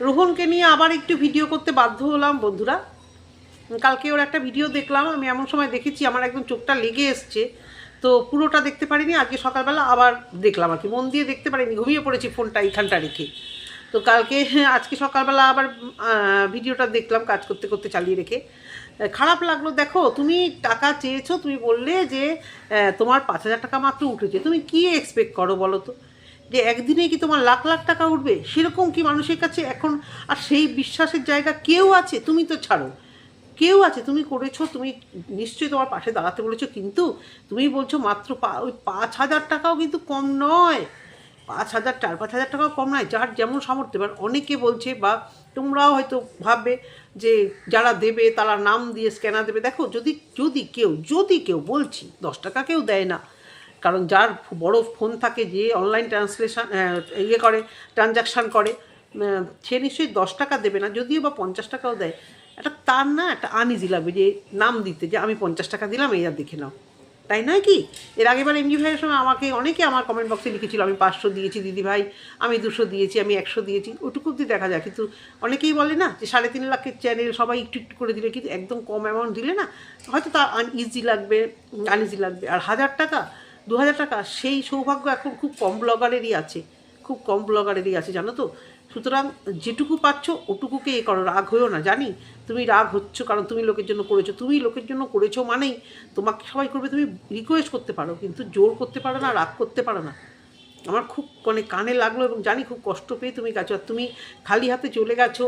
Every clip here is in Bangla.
রোহনকে নিয়ে আবার একটু ভিডিও করতে বাধ্য হলাম, বন্ধুরা। কালকে ওর একটা ভিডিও দেখলাম, আমি এমন সময় দেখেছি, আমার একদম চোখটা লেগে এসছে। তো পুরোটা দেখতে পারিনি, আজকে সকালবেলা আবার দেখলাম আর কি। মন দিয়ে দেখতে পারিনি, ঘুমিয়ে পড়েছি ফোনটা এইখানটা রেখে। তো কালকে, আজকে সকালবেলা আবার ভিডিওটা দেখলাম, কাজ করতে করতে চালিয়ে রেখে। খারাপ লাগল, দেখো, তুমি টাকা চেয়েছো, তুমি বললে যে তোমার পাঁচ হাজার টাকা মাত্র উঠেছে। তুমি কি এক্সপেক্ট করো বলো তো? যে একদিনে কি তোমার লাখ লাখ টাকা উঠবে? সেরকম কি মানুষের কাছে এখন আর সেই বিশ্বাসের জায়গা কেউ আছে? তুমি তো ছাড়ো। কেউ আছে? তুমি করেছ, তুমি নিশ্চয়ই তোমার পাশে দাঁড়াতে বলেছ, কিন্তু তুমি বলছো মাত্র পা- ওই পাঁচ হাজার টাকাও কিন্তু কম নয়। পাঁচ হাজার, চার পাঁচ হাজার টাকাও কম নয়, যার যেমন সামর্থ্য। এবার অনেকে বলছে বা তোমরাও হয়তো ভাববে যে যারা দেবে তারা নাম দিয়ে স্ক্যানার দেবে। দেখো, যদি যদি কেউ যদি কেউ, বলছি, দশ টাকা কেউ দেয় না। কারণ যার বড় ফোন থাকে যে অনলাইন ট্রান্সলেশন ইয়ে করে ট্রানজাকশান করে সে নিশ্চয়ই দশ টাকা দেবে না, যদিও বা পঞ্চাশ টাকাও দেয়। একটা তার না একটা আনইজি লাগবে যে নাম দিতে, যে আমি পঞ্চাশ টাকা দিলাম, এই আর দেখে নাও। তাই নয় কি? এর আগেবার এমজি ভাইয়ের সময় আমাকে, অনেকে আমার কমেন্ট বক্সে লিখেছিল, আমি পাঁচশো দিয়েছি, দিদি ভাই, আমি দুশো দিয়েছি, আমি একশো দিয়েছি, ওটুকু অব্দি দেখা যায়। কিন্তু অনেকেই বলে না যে সাড়ে তিন লাখের চ্যানেল সবাই একটু একটু করে দিলে, কিন্তু একদম কম অ্যামাউন্ট দিলে না, হয়তো তার আনইজি লাগবে আনইজি লাগবে। আর হাজার টাকা দু হাজার টাকা, সেই সৌভাগ্য এখন খুব কম ব্লগারেরই আছে। খুব কম ব্লগারেরই আছে, জানো তো? সুতরাং যেটুকু পাচ্ছ, ওটুকুকে এ করো, রাগ হয়েও না। জানি, তুমি রাগ হচ্ছ, কারণ তুমি লোকের জন্য করেছ। তুমি লোকের জন্য করেছ মানেই তোমাকে সবাই করবে, তুমি রিকোয়েস্ট করতে পারো, কিন্তু জোর করতে পারো না, রাগ করতে পারো না। আমার খুব মানে কানে লাগল এবং জানি খুব কষ্ট পেয়ে তুমি গেছো। আর তুমি খালি হাতে চলে গেছো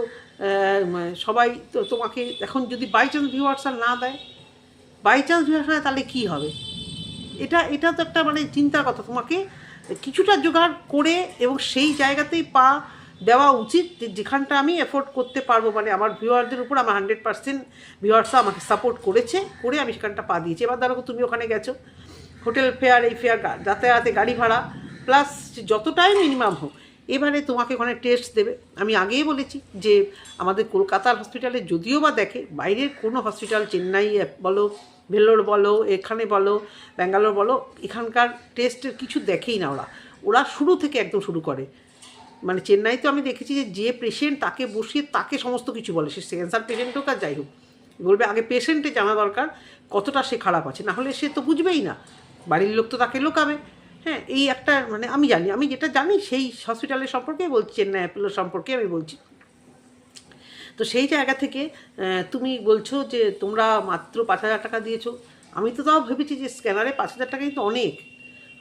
সবাই তো তোমাকে এখন যদি বাই চান্স ভিউয়ার্স আর না দেয় বাই চান্স ভিউয়ার্স না তাহলে কী হবে? এটা এটা তো একটা মানে চিন্তার কথা। তোমাকে কিছুটা জোগাড় করে এবং সেই জায়গাতেই পা দেওয়া উচিত যেখানটা আমি এফোর্ড করতে পারব। মানে আমার ভিউয়ারদের উপর আমার হান্ড্রেড পার্সেন্ট ভিউয়ার্সরা আমাকে সাপোর্ট করেছে, করে আমি সেখানটা পা দিয়েছি। এবার ধরো তুমি ওখানে গেছো হোটেল ফেয়ার এই ফেয়ার যাতায়াতে, গাড়ি ভাড়া প্লাস যতটাই মিনিমাম হোক, এবারে তোমাকে ওখানে টেস্ট দেবে। আমি আগেই বলেছি যে আমাদের কলকাতার হসপিটালে যদিও বা দেখে, বাইরের কোনো হসপিটাল চেন্নাই, বলো ভেলোর বলো, এখানে বলো, ব্যাঙ্গালোর বলো, এখানকার টেস্টের কিছু দেখেই না ওরা। ওরা শুরু থেকে একদম শুরু করে। মানে চেন্নাইতে আমি দেখেছি যে যে পেশেন্ট তাকে বসিয়ে তাকে সমস্ত কিছু বলে। সে ক্যান্সার পেশেন্ট হোক আর যাই হোক। বলবে, আগে পেশেন্টে জানা দরকার, কতটা সে খারাপ আছে। নাহলে সে তো বুঝবেই না। বাড়ির লোক তো তাকে লোকাবে। হ্যাঁ এই একটা মানে আমি জানি। আমি যেটা জানি, সেই হসপিটালের সম্পর্কে বলছি, চেন্নাই অ্যাপোলো সম্পর্কে আমি বলছি। তো সেই জায়গা থেকে তুমি বলছো যে তোমরা মাত্র পাঁচ হাজার টাকা দিয়েছ। আমি তো তাও ভেবেছি যে স্ক্যানারে পাঁচ হাজার টাকা কিন্তু অনেক।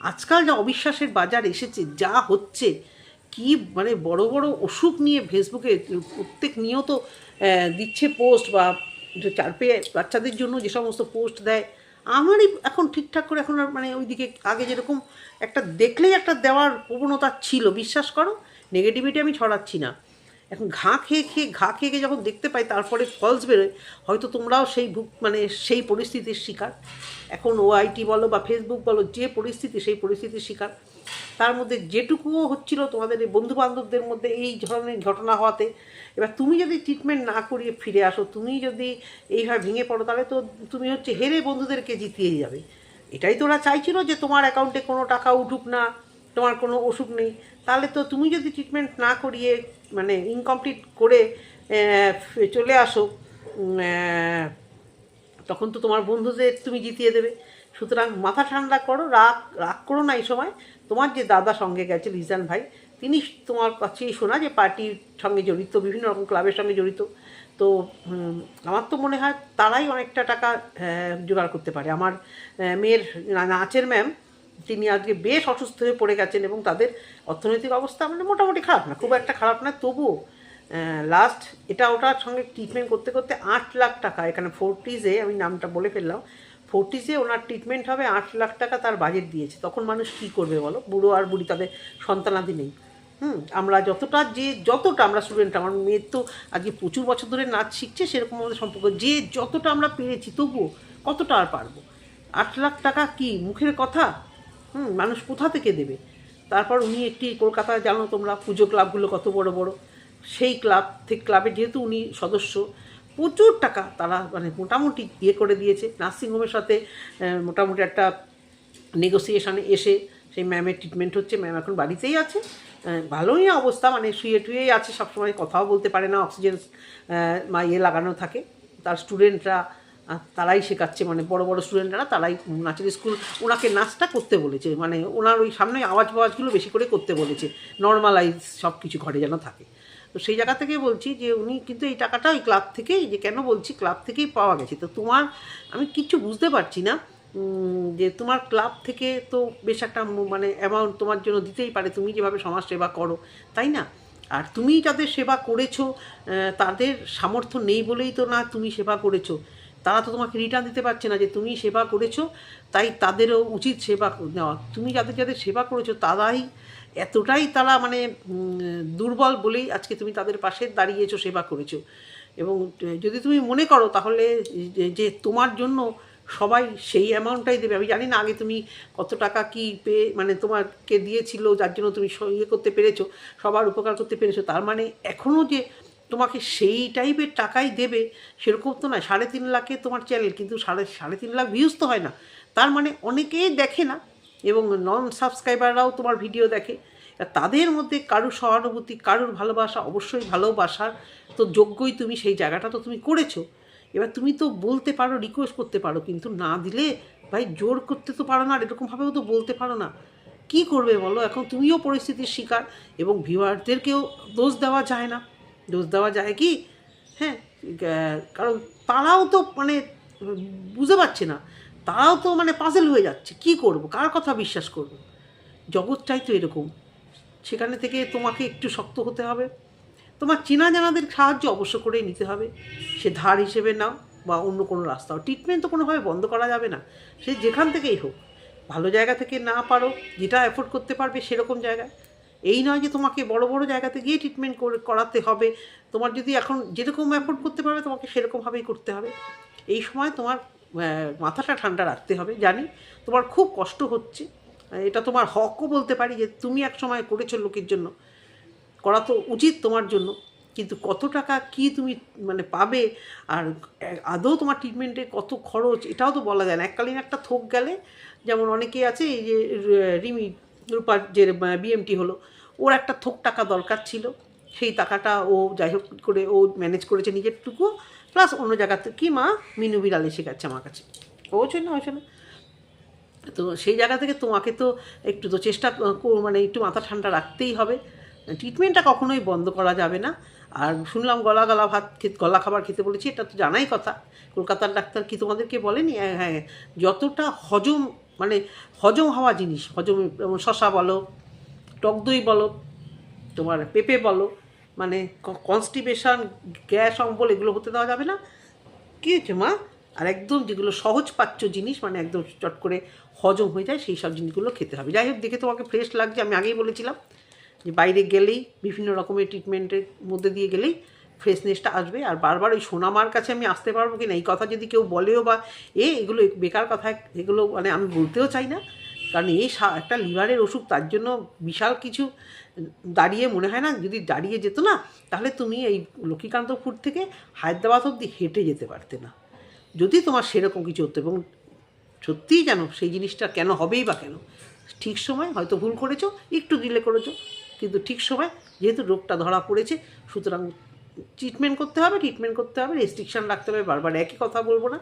আজকাল যা অবিশ্বাসের বাজার এসেছে, যা হচ্ছে, কি মানে বড় বড় অসুখ নিয়ে ফেসবুকে প্রত্যেক নিয়ত দিচ্ছে পোস্ট বা যে চার পেয়ে বাচ্চাদের জন্য যে সমস্ত পোস্ট দেয়, আমারই এখন ঠিকঠাক করে এখন আর মানে ওইদিকে আগে যেরকম একটা দেখলেই একটা দেওয়ার প্রবণতা ছিল, বিশ্বাস করো, নেগেটিভিটি আমি ছড়াচ্ছি না। এখন ঘা খেয়ে খেয়ে, ঘা খেয়ে খেয়ে যখন দেখতে পাই তারপরে ফলস বেরোয়, হয়তো তোমরাও সেই ভুক মানে সেই পরিস্থিতির শিকার। এখন ওআইটি বলো বা ফেসবুক বলো, যে পরিস্থিতি সেই পরিস্থিতির শিকার। তার মধ্যে যেটুকুও হচ্ছিল তোমাদের এই বন্ধু বান্ধবদের মধ্যে এই ধরনের ঘটনা হওয়াতে, এবার তুমি যদি ট্রিটমেন্ট না করিয়ে ফিরে আসো, তুমি যদি এইভাবে ভেঙে পড়ো, তাহলে তো তুমি হচ্ছে হেরে বন্ধুদেরকে জিতিয়ে যাবে। এটাই তো ওরা চাইছিল যে তোমার অ্যাকাউন্টে কোনো টাকা উঠুক না, তোমার কোনো অসুখ নেই। তাহলে তো তুমি যদি ট্রিটমেন্ট না করিয়ে মানে ইনকমপ্লিট করে চলে আসো তখন তো তোমার বন্ধুদের তুমি জিতিয়ে দেবে। সুতরাং মাথা ঠান্ডা করো, রাগ রাগ করো না এই সময়। তোমার যে দাদা সঙ্গে গেছে রিজান ভাই, তিনি তোমার কাছেই শোনা যে পার্টির সঙ্গে জড়িত, বিভিন্ন রকম ক্লাবের সঙ্গে জড়িত। তো আমার তো মনে হয় তারাই অনেকটা টাকা জোগাড় করতে পারে। আমার মেয়ের নাচের ম্যাম তিনি আজকে বেশ অসুস্থ হয়ে পড়ে গেছেন এবং তাদের অর্থনৈতিক অবস্থা মানে মোটামুটি খারাপ না, খুব একটা খারাপ না। তবুও লাস্ট এটা ওটার সঙ্গে ট্রিটমেন্ট করতে করতে আট লাখ টাকা, এখানে ফোরটিজে আমি নামটা বলে ফেললাম ফোরটিজে ওনার ট্রিটমেন্ট হবে আট লাখ টাকা তার বাজেট দিয়েছে। তখন মানুষ কী করবে বলো? বুড়ো আর বুড়ি তাদের সন্তানাদি নেই। হুম, আমরা যতটা যে, যতটা আমরা স্টুডেন্ট আমার মেয়ের তো আজকে প্রচুর বছর ধরে নাচ শিখছে, সেরকম আমাদের সম্পর্ক। যে যতটা আমরা পেরেছি, তবুও কতটা আর পারব? আট লাখ টাকা কি মুখের কথা? হুম, মানুষ কোথা থেকে দেবে? তারপর উনি একটি কলকাতায় জানো তোমরা, পুজো ক্লাবগুলো কত বড় বড়। সেই ক্লাব থেকে ক্লাবে যেহেতু উনি সদস্য, প্রচুর টাকা তারা মানে মোটামুটি ইয়ে করে দিয়েছে। নার্সিংহোমের সাথে মোটামুটি একটা নেগোসিয়েশানে এসে সেই ম্যামের ট্রিটমেন্ট হচ্ছে। ম্যাম এখন বাড়িতেই আছে। ভালোই অবস্থা মানে শুয়ে টুয়েই আছে, সবসময় কথাও বলতে পারে না অক্সিজেন মা ইয়ে লাগানো থাকে। তার স্টুডেন্টরা তারাই শেখাচ্ছে মানে বড় বড় স্টুডেন্টরা তারাই নাচের স্কুল ওনাকে নাচটা করতে বলেছে মানে ওনার ওই সামনে আওয়াজ ফাওয়াজগুলো বেশি করে করতে বলেছে নর্মালাইজ সব কিছু ঘরে যেন থাকে। তো সেই জায়গা থেকে বলছি যে উনি কিন্তু এই টাকাটা ওই ক্লাব থেকেই, যে কেন বলছি ক্লাব থেকেই পাওয়া গেছে। তো তোমার, আমি কিচ্ছু বুঝতে পারছি না যে তোমার ক্লাব থেকে তো বেশ একটা মানে অ্যামাউন্ট তোমার জন্য দিতেই পারে, তুমি যেভাবে সমাজ সেবা করো, তাই না? আর তুমি যাদের সেবা করেছ তাদের সামর্থ্য নেই বলেই তো না তুমি সেবা করেছ। তারা তো তোমাকে রিটার্ন দিতে পারছে না যে তুমি সেবা করেছ, তাই তাদেরও উচিত সেবা নেওয়া। তুমি যাদের যাদের সেবা করেছ, তারাই এতটাই তারা মানে দুর্বল বলেই আজকে তুমি তাদের পাশে দাঁড়িয়েছো, সেবা করেছ। এবং যদি তুমি মনে করো তাহলে, যে- তোমার জন্য সবাই সেই অ্যামাউন্টটাই দেবে। আমি জানি না আগে তুমি কত টাকা কি পেয়ে মানে তোমাকে দিয়েছিল, যার জন্য তুমি ইয়ে করতে পেরেছ, সবার উপকার করতে পেরেছ। তার মানে এখনও যে তোমাকে সেই টাইপের টাকাই দেবে, সেরকম তো না সাড়ে তিন লাখে তোমার চ্যানেল কিন্তু সাড়ে সাড়ে তিন লাখ ভিউজ তো হয় না। তার মানে অনেকেই দেখে না, এবং নন সাবস্ক্রাইবাররাও তোমার ভিডিও দেখে। তাদের মধ্যে কারুর সহানুভূতি, কারুর ভালোবাসা অবশ্যই ভালোবাসার তো যোগ্যই তুমি, সেই জায়গাটা তো তুমি করেছ। এবার তুমি তো বলতে পারো রিকোয়েস্ট করতে পারো, কিন্তু না দিলে ভাই জোর করতে তো পারো না, আর এরকমভাবেও তো বলতে পারো না। কি করবে বলো? এখন তুমিও পরিস্থিতির শিকার, এবং ভিউয়ারদেরকেও দোষ দেওয়া যায় না। দোষ দেওয়া যায় কি? হ্যাঁ কারণ তারাও তো মানে বুঝতে পারছে না। তারাও তো মানে পাজেল হয়ে যাচ্ছে, কি করব? কার কথা বিশ্বাস করব? জগৎটাই তো এরকম। সেখানে থেকে তোমাকে একটু শক্ত হতে হবে। তোমার চেনা জানাদের সাহায্য অবশ্য করেই নিতে হবে। সে ধার হিসেবে নাও বা অন্য কোনো রাস্তাও। ট্রিটমেন্ট তো কোনোভাবে বন্ধ করা যাবে না। সে যেখান থেকেই হোক। ভালো জায়গা থেকে না পারো, যেটা অ্যাফোর্ড করতে পারবে সেরকম জায়গায়। এই নয় যে তোমাকে বড় বড় জায়গাতে গিয়ে ট্রিটমেন্ট করে, করাতে হবে। তোমার যদি এখন যেরকম অ্যাফোর্ড করতে পারবে, তোমাকে সেরকমভাবেই করতে হবে। এই সময় তোমার মাথাটা ঠান্ডা রাখতে হবে, জানি। তোমার খুব কষ্ট হচ্ছে। এটা তোমার হকও বলতে পারি যে তুমি এক সময় করেছ লোকের জন্য। করা তো উচিত তোমার জন্য। কিন্তু কত টাকা কি তুমি মানে পাবে? আর আদৌ তোমার ট্রিটমেন্টে কত খরচ? এটাও তো বলা যায় না। এককালীন একটা থোক গেলে, যেমন অনেকেই আছে, এই যে, রিমি, রূপার যে বিএমটি হলো ওর একটা থোক টাকা দরকার ছিল। সেই টাকাটা ও যাই হোক করে ও ম্যানেজ করেছে নিজেরটুকু। প্লাস অন্য জায়গাতে কি মা? মিনু বিড়াল এসে গেছে আমার কাছে। ও না হয়েছে না। তো সেই জায়গা থেকে তোমাকে তো একটু তো চেষ্টা মানে একটু মাথা ঠান্ডা রাখতেই হবে। ট্রিটমেন্টটা কখনোই বন্ধ করা যাবে না। আর শুনলাম গলা গলা ভাত খেতে গলা খাবার খেতে বলেছি, এটা তো জানাই কথা। কলকাতার ডাক্তার কি তোমাদেরকে বলেনি? হ্যাঁ হ্যাঁ। যতটা হজম মানে হজম হওয়া জিনিস, হজম শশা বলো টক দই বলো, তোমার পেঁপে বলো মানে কনস্টিপেশন গ্যাস, অম্বল এগুলো হতে দেওয়া যাবে না। কী হয়েছে মা? আর একদম যেগুলো সহজ পাচ্য জিনিস মানে একদম চট করে হজম হয়ে যায়, সেই সব জিনিসগুলো খেতে হবে। যাই হোক, দেখে তোমাকে ফ্রেশ লাগছে, আমি আগেই বলেছিলাম যে বাইরে গেলেই, বিভিন্ন রকমের ট্রিটমেন্টের মধ্যে দিয়ে গেলেই ফ্রেশনেসটা আসবে। আর বারবার ওই সোনামার কাছে আমি আসতে পারব কি না এই কথা যদি কেউ বলেও বা, এ এগুলো বেকার কথা, এগুলো মানে আমি বলতেও চাই না। কারণ এই একটা লিভারের ওষুধ তার জন্য বিশাল কিছু দাঁড়িয়ে মনে হয় না, যদি দাঁড়িয়ে যেত না, তাহলে তুমি এই লক্ষ্মীকান্তপুর থেকে হায়দ্রাবাদ অবধি হেঁটে যেতে পারতে না। যদি তোমার সেরকম কিছু হতো এবং সত্যিই কেন সেই জিনিসটা কেন হবেই বা কেন, ঠিক সময় হয়তো ভুল করেছ, একটু দিলে করেছ, কিন্তু ঠিক সময় যেহেতু রোগটা ধরা পড়েছে, সুতরাং ট্রিটমেন্ট করতে হবে ট্রিটমেন্ট করতে হবে রেস্ট্রিকশান রাখতে হবে, বারবার একই কথা বলব না।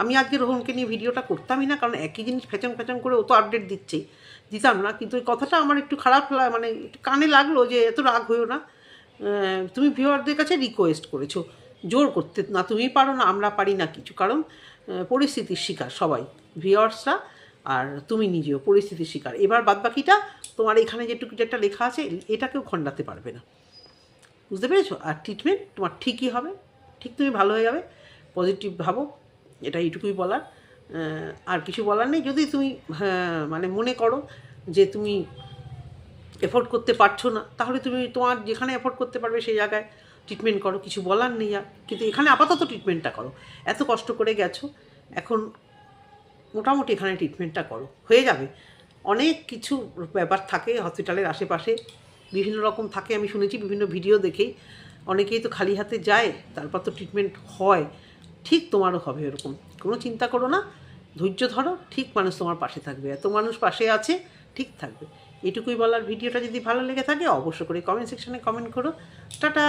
আমি আজকে রোহনকে নিয়ে ভিডিওটা করতামই না, কারণ একই জিনিস ফ্যাচন ফ্যাচন করে ও তো আপডেট দিচ্ছেই দিতাম না, কিন্তু ওই কথাটা আমার একটু খারাপ মানে একটু কানে লাগল যে এত রাগ হয়েও না। তুমি ভিউয়ারদের কাছে রিকোয়েস্ট করেছ, জোর করতে না, তুমি পারো না, আমরা পারি না কিছু। কারণ পরিস্থিতির শিকার সবাই, ভিউয়ার্সরা আর তুমি নিজেও, পরিস্থিতির শিকার। এবার বাদবাকিটা তোমার এখানে যেটুকু যেটা লেখা আছে, এটাকেও খণ্ডাতে পারবে না। বুঝতে পেরেছ? আর ট্রিটমেন্ট তোমার ঠিকই হবে, ঠিক তুমি ভালো হয়ে যাবে পজিটিভ ভাবো। এটা এইটুকুই বলার। আর কিছু বলার নেই। যদি তুমি হ্যাঁ, মানে মনে করো যে তুমি এফোর্ড করতে পারছ না তাহলে তুমি তোমার যেখানে এফোর্ড করতে পারবে সেই জায়গায় ট্রিটমেন্ট করো। কিছু বলার নেই আর। কিন্তু এখানে আপাতত ট্রিটমেন্টটা করো। এত কষ্ট করে গেছো এখন মোটামুটি এখানে ট্রিটমেন্টটা করো। হয়ে যাবে। অনেক কিছু ব্যাপার থাকে হসপিটালের আশেপাশে। বিভিন্ন রকম থাকে আমি শুনেছি বিভিন্ন ভিডিও দেখেই। অনেকেই তো খালি হাতে যায় তারপর তো ট্রিটমেন্ট হয়। ঠিক তোমারও হবে এরকম। কোনো চিন্তা করো না। ধৈর্য ধরো, ঠিক মানুষ তোমার পাশে থাকবে। এত মানুষ পাশে আছে, ঠিক থাকবে। এটুকুই বলার ভিডিওটা যদি ভালো লেগে থাকে অবশ্য করে কমেন্ট সেকশানে কমেন্ট করো। টাটা!